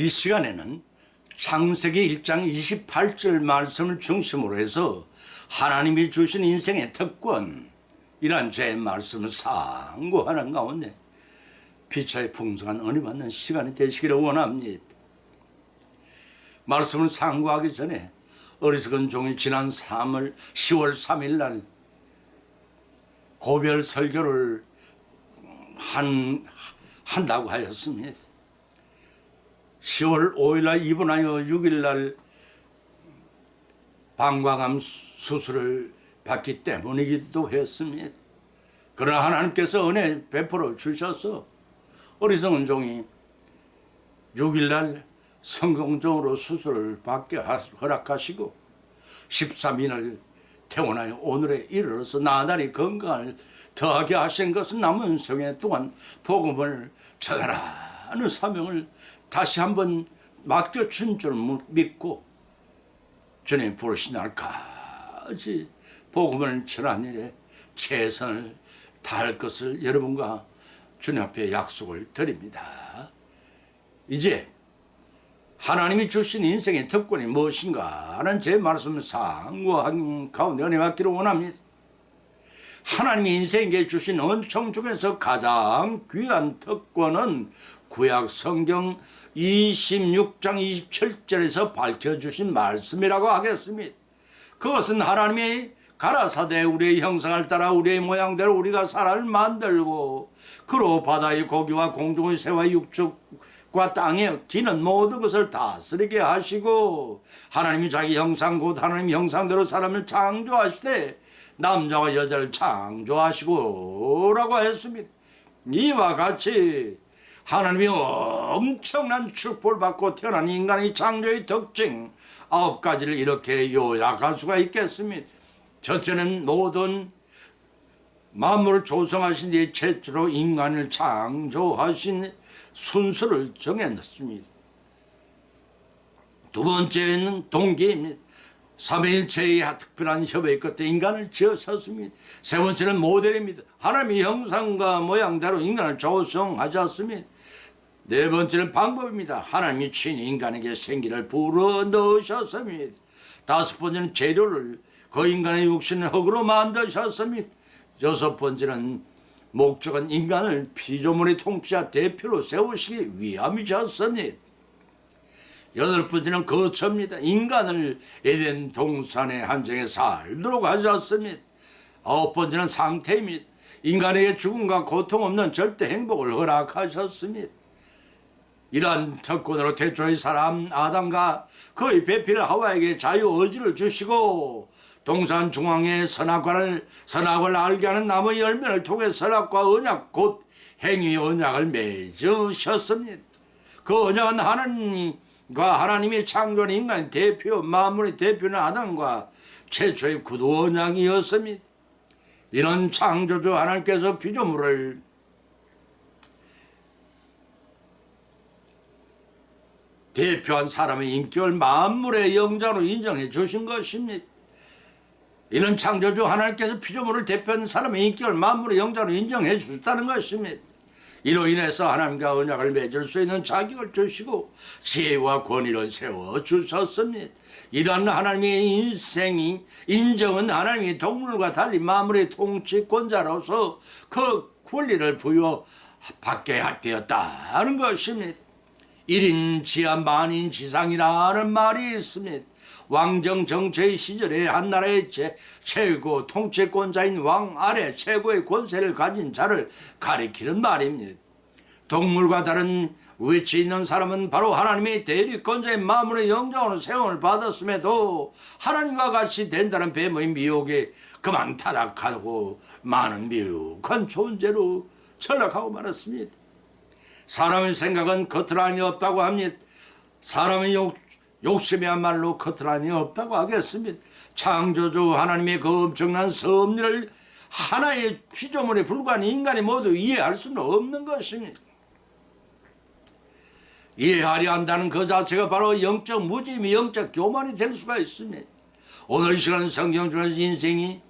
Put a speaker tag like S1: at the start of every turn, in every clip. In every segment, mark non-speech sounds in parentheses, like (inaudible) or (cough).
S1: 이 시간에는 창세기 1장 28절 말씀을 중심으로 해서 하나님이 주신 인생의 특권 이란 제 말씀을 상고하는 가운데 피차의 풍성한 은혜 받는 시간이 되시기를 원합니다. 말씀을 상고하기 전에 어리석은 종이 지난 3월 10월 3일 날 고별 설교를 한, 한다고 하였습니다. 10월 5일 날 입원하여 6일 날 방광암 수술을 받기 때문이기도 했습니다. 그러나 하나님께서 은혜 베풀어 주셔서 어리석은 종이 6일 날 성공적으로 수술을 받게 하- 허락하시고 13일을 퇴원하여 오늘에 이르러서 나날이 건강을 더하게 하신 것은 남은 생애 동안 복음을 전하라는 사명을 다시 한번 맡겨준 줄 믿고 주님 부르신 날까지 복음을 전하는 일에 최선을 다할 것을 여러분과 주님 앞에 약속을 드립니다. 이제 하나님이 주신 인생의 특권이 무엇인가 하는 제 말씀을 상고한 가운데 은혜 받기를 원합니다. 하나님이 인생에게 주신 은총 중에서 가장 귀한 특권은 구약 성경 26장 27절에서 밝혀주신 말씀이라고 하겠습니다. 그것은 하나님이 가라사대 우리의 형상을 따라 우리의 모양대로 우리가 사람을 만들고 그로 바다의 고기와 공중의 새와 육축과 땅에 기는 모든 것을 다스리게 하시고 하나님이 자기 형상 곧 하나님 형상대로 사람을 창조하시되 남자와 여자를 창조하시고 라고 했습니다. 이와 같이 하나님이 엄청난 축복을 받고 태어난 인간의 창조의 특징 아홉 가지를 이렇게 요약할 수가 있겠습니다. 첫째는 모든 만물을 조성하신 뒤에 최초로 인간을 창조하신 순서를 정해놨습니다. 두 번째는 동기입니다. 삼위일체의 특별한 협의 끝에 인간을 지으셨습니다. 세 번째는 모델입니다. 하나님의 형상과 모양대로 인간을 조성하셨습니다. 네 번째는 방법입니다. 하나님이 친히 인간에게 생기를 불어 넣으셨습니다. 다섯 번째는 재료를 그 인간의 육신을 흙으로 만드셨습니다. 여섯 번째는 목적은 인간을 피조물의 통치자 대표로 세우시기 위함이셨습니다. 여덟 번째는 거처입니다. 인간을 에덴 동산의 한정에 살도록 하셨습니다. 아홉 번째는 상태입니다. 인간에게 죽음과 고통 없는 절대 행복을 허락하셨습니다. 이러한 특권으로 태초의 사람 아담과 그의 배필 하와에게 자유 의지를 주시고 동산 중앙에 선악과를 선악을 알게 하는 나무 열매를 통해 선악과 언약 곧 행위 언약을 맺으셨습니다. 그 언약은 하나님과 하나님이 창조한 인간의 대표 만물의 대표는 아담과 최초의 구두 언약이었습니다. 이는 창조주 하나님께서 피조물을 대표한 사람의 인격을 만물의 영자로 인정해 주신 것입니다. 이는 창조주 하나님께서 피조물을 대표한 사람의 인격을 만물의 영자로 인정해 주셨다는 것입니다. 이로 인해서 하나님과 언약을 맺을 수 있는 자격을 주시고 지혜와 권위를 세워 주셨습니다. 이러한 하나님의 인생이 인정은 하나님이 동물과 달리 만물의 통치권자로서 그 권리를 부여받게 되었다는 것입니다. 1인 지하 만인 지상이라는 말이 있습니다. 왕정 정체의 시절에 한 나라의 제, 최고 통치권자인 왕 아래 최고의 권세를 가진 자를 가리키는 말입니다. 동물과 다른 위치에 있는 사람은 바로 하나님의 대리권자의 마음으로 영장으로 세움을 받았음에도 하나님과 같이 된다는 뱀의 미혹에 그만 타락하고 많은 미혹한 존재로 전락하고 말았습니다. 사람의 생각은 커트라인이 없다고 합니다. 사람의 욕, 욕심이야말로 커트라인이 없다고 하겠습니다. 창조주 하나님의 그 엄청난 섭리를 하나의 피조물에 불과한 인간이 모두 이해할 수는 없는 것입니다. 이해하려 한다는 그 자체가 바로 영적 무짐이 영적 교만이 될 수가 있습니다. 오늘 이 시간 성경 중에서 인생이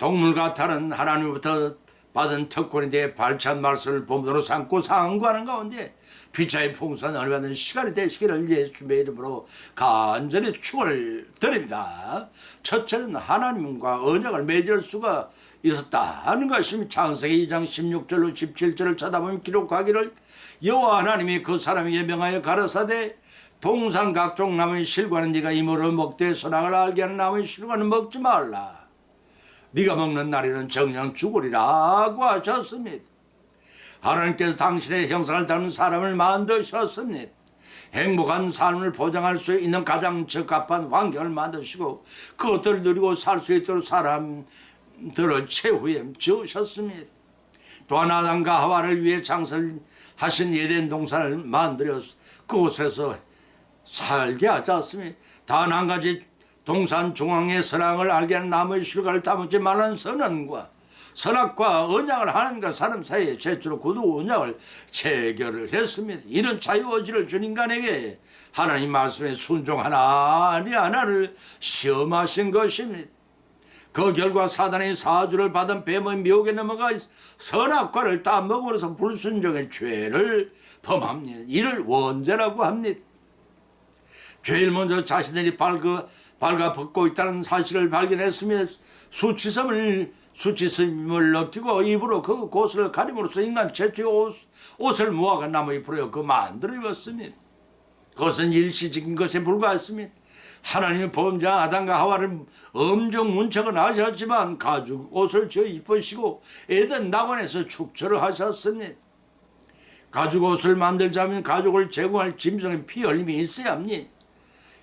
S1: 동물과 다른 하나님부터 받은 특권에 대해 발찬 말씀을 본으로 삼고 상고하는 가운데 피차의 풍성한 은혜 받는 시간이 되시기를 예수님의 이름으로 간절히 축원을 드립니다. 첫째는 하나님과 언약을 맺을 수가 있었다는 것입니다. 창세기 2장 16절로 17절을 쳐다보면 기록하기를 여호와 하나님이 그 사람에게 명하여 가라사대 동산 각종 나무의 실과는 네가 이물을 먹되 선악을 알게 하는 나무의 실과는 먹지 말라. 네가 먹는 날에는 정령 죽으리라고 하셨습니다. 하나님께서 당신의 형상을 닮은 사람을 만드셨습니다. 행복한 삶을 보장할 수 있는 가장 적합한 환경을 만드시고 그것들을 누리고 살 수 있도록 사람들을 최후에 지으셨습니다. 또한 아담과 하와를 위해 창설 하신 예덴 동산을 만들어 그곳에서 살게 하지 않습니다. 단한 가지 동산 중앙의 선악을 알게 하는 나무의 실과를 따먹지 말라는 선언과 선악과 언약을 하나님과 사람 사이에 최초로 구두 언약을 체결을 했습니다. 이런 자유의지를 준 인간에게 하나님 말씀에 순종하나 아니 하나를 시험하신 것입니다. 그 결과 사단의 사주를 받은 뱀의 미혹에 넘어가 선악과를 따먹으면서 불순종의 죄를 범합니다. 이를 원죄라고 합니다. 제일 먼저 자신들이 발그, 발가벗고 있다는 사실을 발견했으며 수치심을 수치심을 느끼고 입으로 그 곳을 가림으로써 인간 최초의 옷, 옷을 모아가 나무에 풀어 그 만들어 입었습니다. 그것은 일시적인 것에 불과했습니다. 하나님의 범자 아담과 하와를 엄정 문책은 하셨지만 가죽 옷을 지어 입으시고 에덴 낙원에서 축제를 하셨습니다. 가죽 옷을 만들자면 가죽을 제공할 짐승의 피 흘림이 있어야 합니다.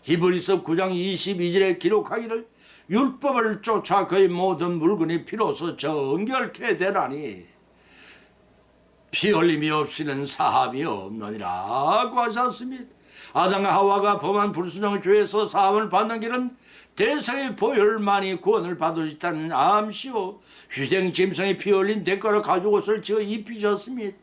S1: 히브리서 9장 22절에 기록하기를 율법을 쫓아 그의 모든 물건이 피로서 정결케 되나니 피 흘림이 없이는 사함이 없느니라고 하셨습니다. 아담과 하와가 범한 불순종의 죄에서 사함을 받는 길은 대성의 보혈만이 구원을 받을 수 있다는 암시오 휴생 짐승의 피 흘린 대가로 가죽 옷을 지어 입히셨습니다.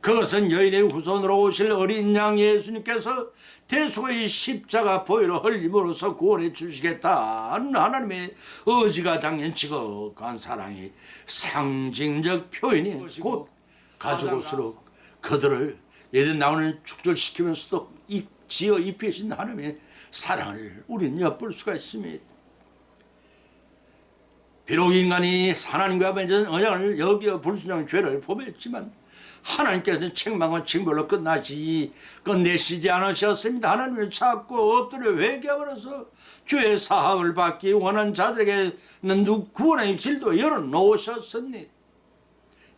S1: 그것은 여인의 후손으로 오실 어린 양 예수님께서 대속의 십자가 보혈을 흘림으로써 구원해 주시겠다는 하나님의 의지가 당연 지극한 사랑의 상징적 표현이 곧 가죽옷으로 그들을 예든 나오는 축절시키면서도 입, 지어 입히신 하나님의 사랑을 우리는 엿볼 수가 있습니다. 비록 인간이 하나님과 맺은 언약을 여기어 불순종의 죄를 범했지만 하나님께서는 책망과 징벌로 끝나지 끝내시지 않으셨습니다. 하나님을 찾고 엎드려 회개하면서 죄의 사함을 받기 원한 자들에게는 누 구원의 길도 열어놓으셨습니다.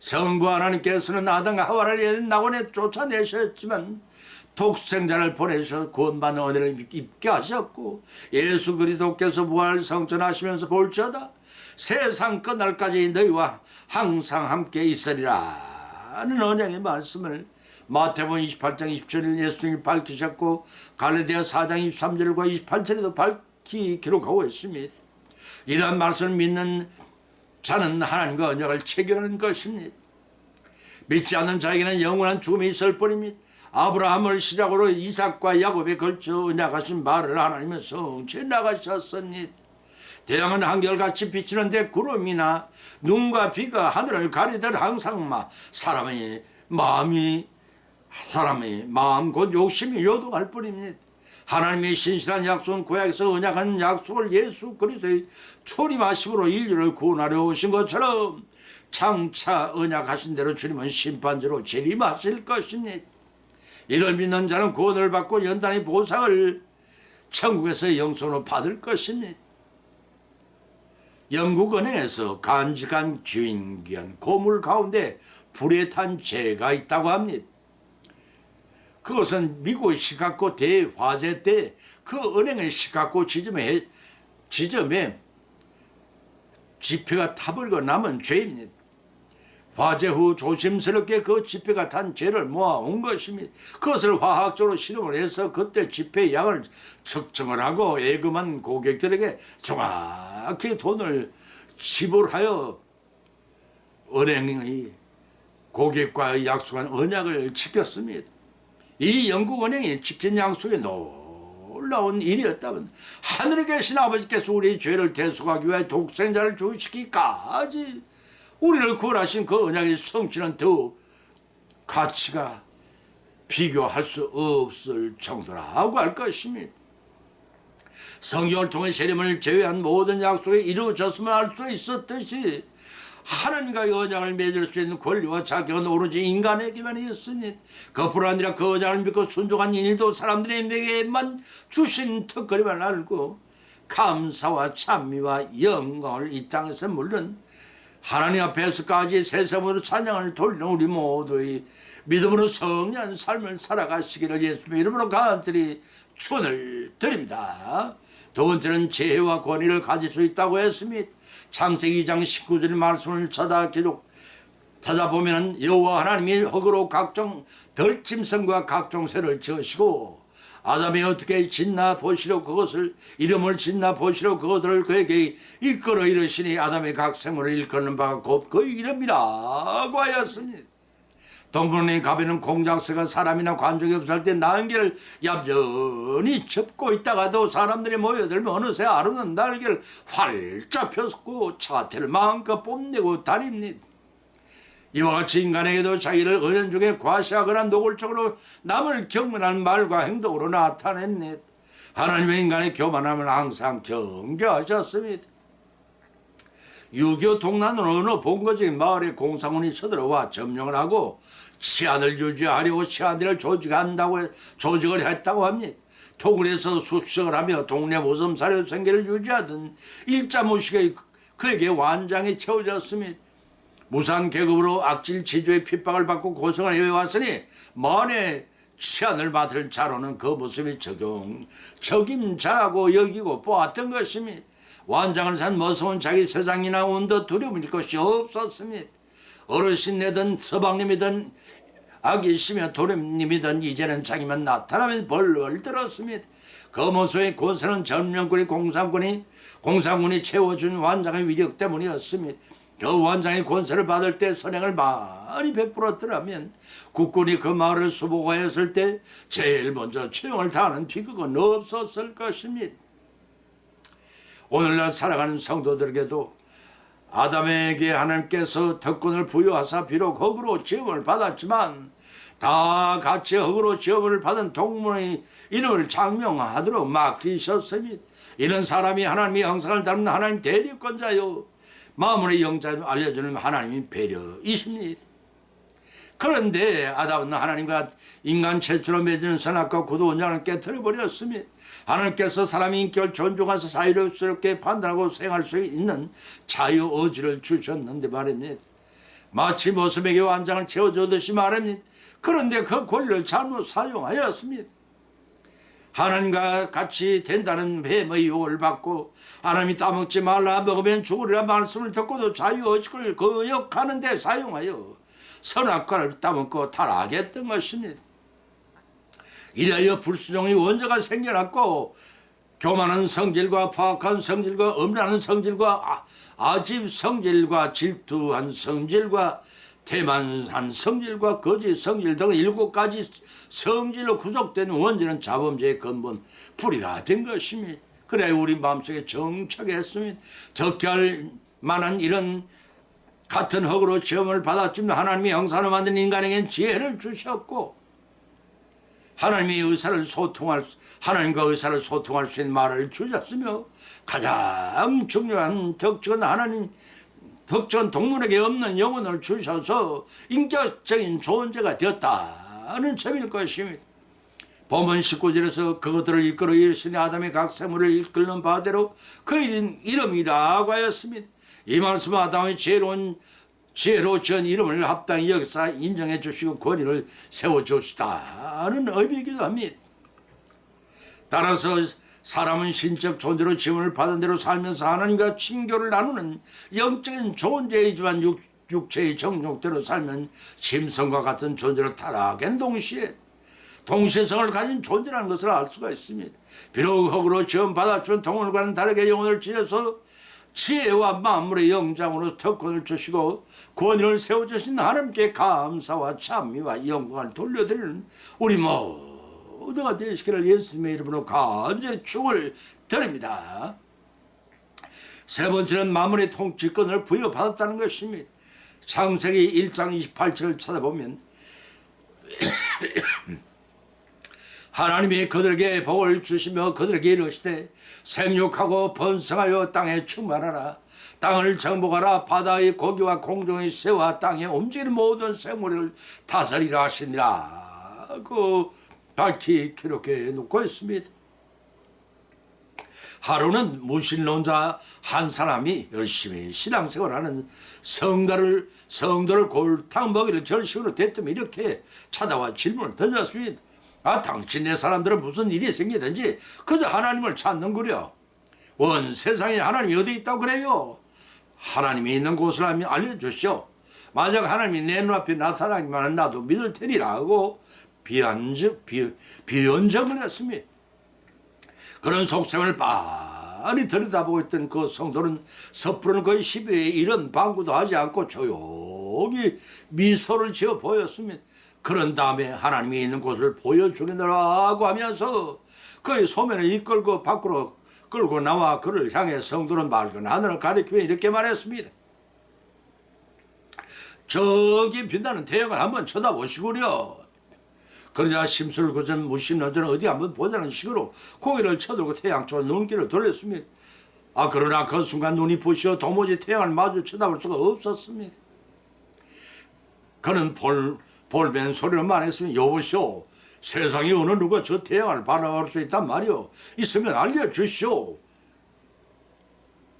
S1: 성부 하나님께서는 아담과 하와를 낙원에 쫓아내셨지만 독생자를 보내셔 구원받는 은혜를 입게 하셨고 예수 그리스도께서 부활 성전하시면서 볼지어다 세상 끝날까지 너희와 항상 함께 있으리라 하는 언약의 말씀을 마태복음 28장 27일 예수님이 밝히셨고 갈라디아 4장 23절과 28절에도 밝히 기록하고 있습니다. 이러한 말씀을 믿는 자는 하나님과 언약을 체결하는 것입니다. 믿지 않는 자에게는 영원한 죽음이 있을 뿐입니다. 아브라함을 시작으로 이삭과 야곱에 걸쳐 언약하신 말을 하나님은 성취해 나가셨습니다. 태양은 한결같이 비치는데 구름이나 눈과 비가 하늘을 가리듯 항상 마 사람의 마음이 사람의 마음 곧 욕심이 요동할 뿐입니다. 하나님의 신실한 약속은 구약에서 언약한 약속을 예수 그리스도의 초림하심으로 인류를 구원하려 오신 것처럼 장차 언약하신 대로 주님은 심판자로 재림하실 것입니다. 이를 믿는 자는 구원을 받고 연단의 보상을 천국에서 영손으로 받을 것입니다. 영국 은행에서 간직한 주인귀한 고물 가운데 불에 탄 재가 있다고 합니다. 그것은 미국 시카고 대화재 때 그 은행의 시카고 지점에 지점에 지폐가 타버리고 남은 죄입니다. 화재 후 조심스럽게 그 지폐가 탄 죄를 모아온 것입니다. 그것을 화학적으로 실험을 해서 그때 지폐 양을 측정을 하고 예금한 고객들에게 정확히 돈을 지불하여 은행의 고객과 약속한 언약을 지켰습니다. 이 영국 은행이 지킨 약속에 놀라운 일이었다면 하늘에 계신 아버지께서 우리의 죄를 대속하기 위해 독생자를 주시기까지 우리를 구원하신 그 언약의 성취는 더욱 가치가 비교할 수 없을 정도라고 할 것입니다. 성경을 통해 세림을 제외한 모든 약속이 이루어졌음을 알 수 있었듯이 하나님과의 언약을 맺을 수 있는 권리와 자격은 오로지 인간에게만 있습니다. 그뿐 아니라 그 언약을 믿고 순종한 일도 사람들에게만 주신 특권임을 알고 감사와 찬미와 영광을 이 땅에서 물론 하나님 앞에서까지 세상으로 찬양을 돌리는 우리 모두의 믿음으로 성리한 삶을 살아가시기를 예수님의 이름으로 간절히 축원을 드립니다. 두 번째는 지혜와 권위를 가질 수 있다고 했습니다. 창세기 2장 19절 말씀을 찾아 기록 찾아보면 여호와 하나님이 흙으로 각종 덜짐승과 각종 새를 지으시고 아담이 어떻게 짓나 보시려 그것을 이름을 짓나 보시려 그것을 그에게 이끌어 이르시니 아담의 각 생물을 일컫는 바가 곧 그 이름이라고 하였습니다. 동물의 가비는 공작새가 사람이나 관중이 없을 때 날개를 얌전히 접고 있다가도 사람들이 모여들면 어느새 아름다운 날개를 활짝 펴고 차태를 마음껏 뽐내고 다닙니다. 이와 같이 인간에게도 자기를 은연 중에 과시하거나 노골적으로 남을 경멸하는 말과 행동으로 나타냈네. 하나님의 인간의 교만함을 항상 경계하셨습니다. 유교 동남은 어느 본거적인 마을에 공상원이 쳐들어와 점령을 하고 치안을 유지하려고 치안들을 조직한다고 조직을 했다고 합니다. 통일에서 숙식을 하며 동네 모섬사료 생계를 유지하던 일자무식의 그에게 완장이 채워졌습니다. 무산 계급으로 악질 지주의 핍박을 받고 고생을 해왔으니 만에 치안을 맡을 자로는 그 모습이 적용 적임자고 여기고 보았던 것입니다. 완장을 산 머슴은 자기 세상이나 온더 두려움일 것이 없었습니다. 어르신이든 서방님이든 아기시며 도련님이든 이제는 자기만 나타나면 벌벌 들었습니다. 그 모습의 고세는 전명군이 공산군이 공산군이 채워준 완장의 위력 때문이었습니다. 그 완장의 권세를 받을 때 선행을 많이 베풀었더라면 국군이 그 마을을 수복하였을 때 제일 먼저 처형을 당하는 비극은 없었을 것입니다. 오늘날 살아가는 성도들에게도 아담에게 하나님께서特권을 부여하사 비록 흙으로 지음을 받았지만 다 같이 흙으로 지음을 받은 동문의 이름을 장명하도록 맡기셨습니다. 이런 사람이 하나님의 형상을 닮은 하나님 대리권자요 마음의 영자를 알려주는 하나님의 배려이십니다. 그런데 아담은 하나님과 인간 최초로 맺은 선악과 구도 원장을 깨뜨려 버렸으며 하나님께서 사람의 인격을 존중해서 자유롭게 판단하고 생활할 수 있는 자유 의지를 주셨는데 말입니다. 마치 모습에게 완장을 채워주듯이 말입니다. 그런데 그 권리를 잘못 사용하였습니다. 하나님과 같이 된다는 뱀의 유혹을 받고 하나님이 따먹지 말라 먹으면 죽으리라 말씀을 듣고도 자유의식을 거역하는 데 사용하여 선악과를 따먹고 타락했던 것입니다. 이래여 불수종의 원자가 생겨났고 교만한 성질과 파악한 성질과 엄란한 성질과 아, 아집 성질과 질투한 성질과 태만한 성질과 거짓 성질 등 일곱 가지 성질로 구속된 원죄는 자범죄의 근본 뿌리가 된 것입니다. 그래 우리 마음속에 정착했습니다. 적할 만한 이런 같은 흙으로 시험을 받았지만 하나님이 형상을 만든 인간에겐 지혜를 주셨고 하나님의 의사를 소통할 하나님과 의사를 소통할 수 있는 말을 주셨으며 가장 중요한 덕적은 하나님 덕전 동물에게 없는 영혼을 주셔서 인격적인 존재가 되었다는 점일 것입니다. 본문 19절에서 그것들을 이끌어 이르시니 아담의 각 생물을 이끌는 바대로 그 이름이라고 하였습니다. 이 말씀은 아담의 지혜로운 지혜로 지은 이름을 합당히 여기서 인정해 주시고 권위를 세워 주시다는 의미이기도 합니다. 따라서 사람은 신적 존재로 지음을 받은 대로 살면서 하나님과 친교를 나누는 영적인 존재이지만 육, 육체의 정욕대로 살면 짐승과 같은 존재로 타락하는 동시에 동시성을 가진 존재라는 것을 알 수가 있습니다. 비록 흙으로 지음 받았지만 동물과는 다르게 영혼을 지녀서 지혜와 만물의 영장으로 특권을 주시고 권위를 세워주신 하나님께 감사와 찬미와 영광을 돌려드리는 우리 모두가 되시기를 예수님의 이름으로 간절히 축을 드립니다. 세 번째는 만물의 통치권을 부여받았다는 것입니다. 창세기 1장 28절을 찾아보면 (clears throat) 하나님이 그들에게 복을 주시며 그들에게 이르시되 생육하고 번성하여 땅에 충만하라. 땅을 정복하라. 바다의 고기와 공중의 새와 땅에 움직이는 모든 생물을 다스리라 하시니라. 그 밝히 기록해 놓고 있습니다. 하루는 무신론자 한 사람이 열심히 신앙생활하는 성도를 성도를 골탕 먹이를 결심으로 됐다면 이렇게 찾아와 질문을 던졌습니다. 아 당신네 사람들은 무슨 일이 생기든지 그저 하나님을 찾는구려. 원 세상에 하나님이 어디 있다고 그래요? 하나님이 있는 곳을 알려주시오. 만약 하나님이 내 눈앞에 나타나기만 나도 믿을 테니라 하고 비안적 비, 비언정을 했습니다. 그런 속셈을 빤히 들여다보고 있던 그 성도는 섣부른 그의 시비에 이런 방구도 하지 않고 조용히 미소를 지어 보였습니다. 그런 다음에 하나님이 있는 곳을 보여주겠노라고 하면서 그의 소면을 이끌고 밖으로 끌고 나와 그를 향해 성도는 맑은 하늘을 가리키며 이렇게 말했습니다. 저기 빛나는 태양을 한번 쳐다보시구려. 그러자 심술 그전 무신론자는 어디 한번 보자는 식으로 고개를 쳐들고 태양 쪽 눈길을 돌렸습니다. 아 그러나 그 순간 눈이 부시어 도무지 태양을 마주 쳐다볼 수가 없었습니다. 그는 볼 볼멘 소리로 말했으면 여보시오 세상에 어느 누가 저 태양을 바라볼 수 있단 말이오 있으면 알려주시오.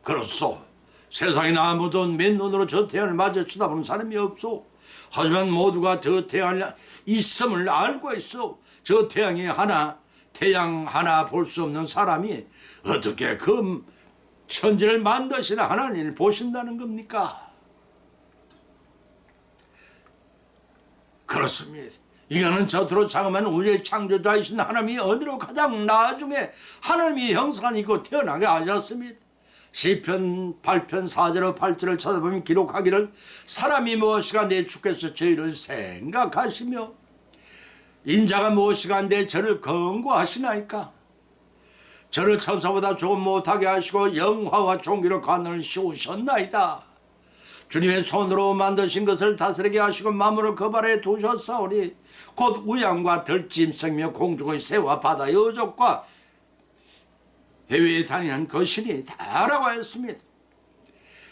S1: 그렇소. 세상에 아무도 맨 눈으로 저 태양을 마주 쳐다보는 사람이 없소. 하지만 모두가 저 태양이 있음을 알고 있어. 저 태양이 하나, 태양 하나 볼 수 없는 사람이 어떻게 그 천지를 만드시는 하나님을 보신다는 겁니까? 그렇습니다. 이거는 저토록 장엄한 우주의 창조자이신 하나님이 어디로 가장 나중에 하나님이 형상을 입고 태어나게 하셨습니다. 시편 8편 4절로 8절을 찾아보면 기록하기를 사람이 무엇이가 내 주께서 저희를 생각하시며 인자가 무엇이가 내 저를 건고하시나이까 저를 천사보다 조금 못하게 하시고 영화와 종기로 관을 씌우셨나이다 주님의 손으로 만드신 것을 다스리게 하시고 마음을 거발해 두셨사오니 곧 우양과 들짐승며 공중의 새와 바다의 어족과 해외에 다니는 거신이 다라고 했습니다.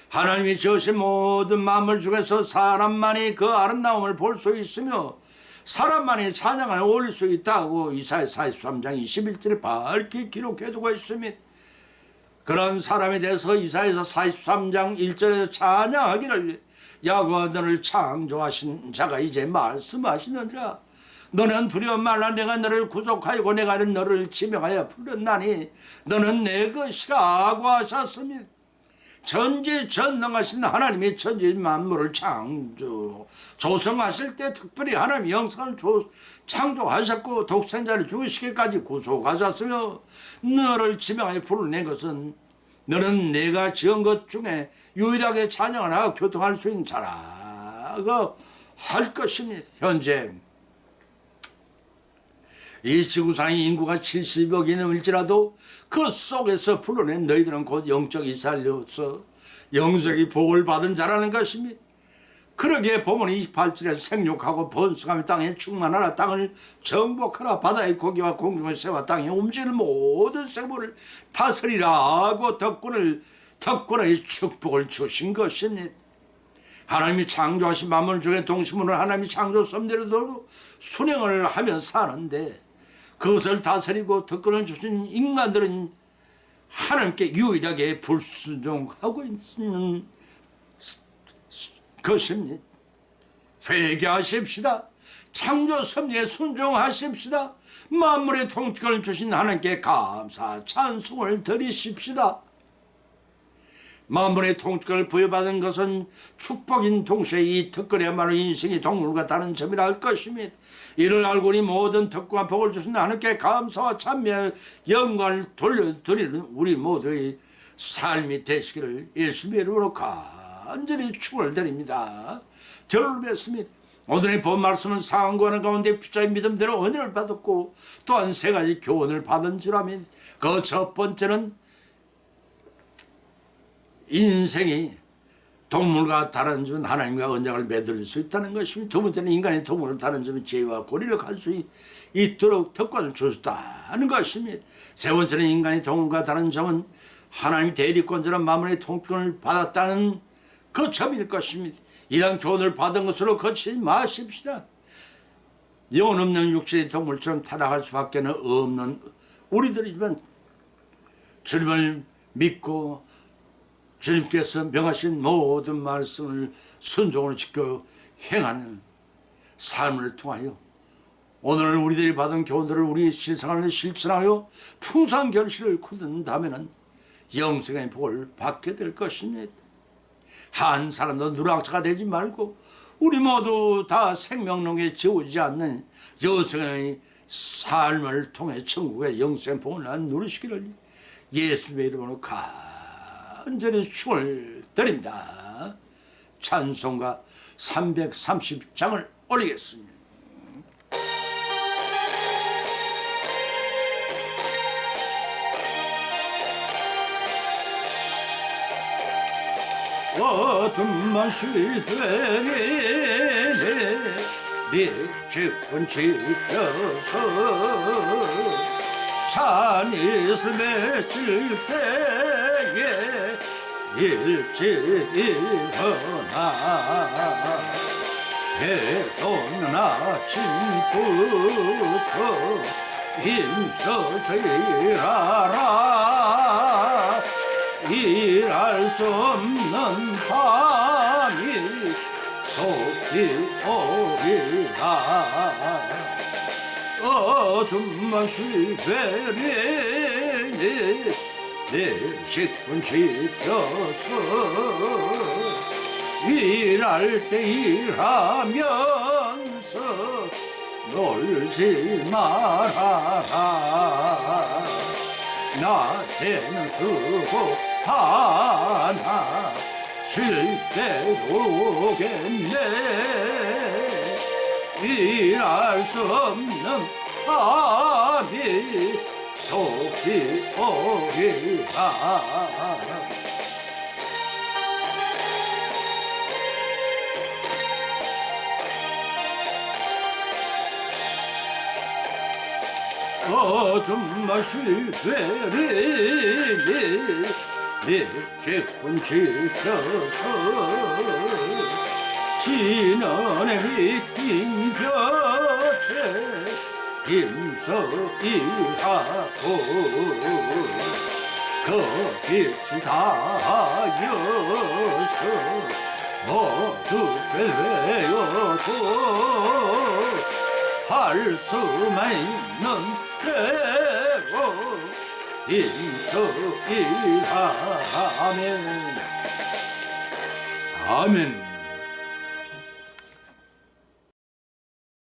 S1: 하나님이 지으신 모든 만물 중에서 사람만이 그 아름다움을 볼 수 있으며 사람만이 찬양을 올릴 수 있다고 이사야 43장 21절에 밝히 기록해두고 있습니다. 그런 사람에 대해서 이사야서 43장 1절에서 찬양하기를 너를 창조하신 자가 이제 말씀하시느니라 너는 두려워 말라 내가 너를 구속하였고 내가 너를 지명하여 불렀나니 너는 내 것이라고 하셨습니다. 전지전능하신 하나님이 천지 만물을 창조 조성하실 때 특별히 하나님 영상을 조, 창조하셨고 독생자를 죽으시기까지 구속하셨으며 너를 지명하여 불러낸 것은 너는 내가 지은 것 중에 유일하게 찬양을 하고 교통할 수 있는 자라고 할 것입니다. 현재 이 지구상의 인구가 70억이 넘을지라도 그 속에서 불러낸 너희들은 곧 영적 이살로서 영적이 복을 받은 자라는 것입니다. 그러기에 보면 28절에 생육하고 번성하며 땅에 충만하라 땅을 정복하라 바다의 고기와 공중의 새와 땅에 움직이는 모든 생물을 다스리라고 덕분을 덕분의 축복을 주신 것입니다. 하나님이 창조하신 만물 중에 동식물을 하나님이 창조 섭대로도 순행을 하며 사는데 그것을 다스리고 특권을 주신 인간들은 하나님께 유일하게 불순종하고 있는 것입니다. 회개하십시다. 창조 섭리에 순종하십시다. 만물의 통치권을 주신 하나님께 감사 찬송을 드리십시다. 만물의 통치권을 부여받은 것은 축복인 동시에 이 특권이야말로 인생이 동물과 다른 점이라 할 것입니다. 이를 알고니 모든 특권과 복을 주신 하나님께 감사와 찬미와 영광을 돌려드리는 우리 모두의 삶이 되시기를 예수님의 이름으로 간절히 축을 드립니다. 결론을 맺습니다. 오늘의 본 말씀은 상황과는 가운데 피자의 믿음대로 은혜를 받았고 또한 세 가지 교훈을 받은 줄합니다. 그첫 번째는 인생이 동물과 다른 점은 하나님과 언약을 맺을 수 있다는 것이며 두 번째는 인간이 동물을 다른 점은 죄와 고리를 갈 수 있도록 특권을 주셨다는 것입니다. 세 번째는 인간이 동물과 다른 점은 하나님 대리권자란 마음의 통권을 받았다는 그 점일 것입니다. 이런 교훈을 받은 것으로 거치지 마십시다. 영혼 없는 육신의 동물처럼 타락할 수밖에 는 없는 우리들이지만 주님을 믿고 주님께서 명하신 모든 말씀을 순종으로 지켜 행하는 삶을 통하여 오늘 우리들이 받은 교훈들을 우리 실생활에 실천하여 풍성한 결실을 거둔다면 영생의 복을 받게 될 것입니다. 한 사람도 누락자가 되지 말고 우리 모두 다 생명록에 지우지 않는 여성의 삶을 통해 천국의 영생 복을 누리시기를 예수의 이름으로 간절히 축을 드립니다. 찬송가 330장을 올리겠습니다. 어둠 맛이 되네 네 깊은 지켜서 찬이슬 맺을 때에 일찍 일어나 해돋는 아침부터 힘써서 일하라 일할 수 없는 밤이 속히 오리라 어둠 맛이 되리니 내 식분 지켜서 일할 때 일하면서 놀지 말아라. 낮에는 수고 하나 쉴 때도 오겠네. 일할 수 없는 밤이 속히 오리라 어둠 맛이 되리니 내 깊은 지켜서 지난해 곁에 힘써 일하고 그 빛이 다여서 어둡게 되어도 할 수만 있는 대로 힘써 일하면. 아멘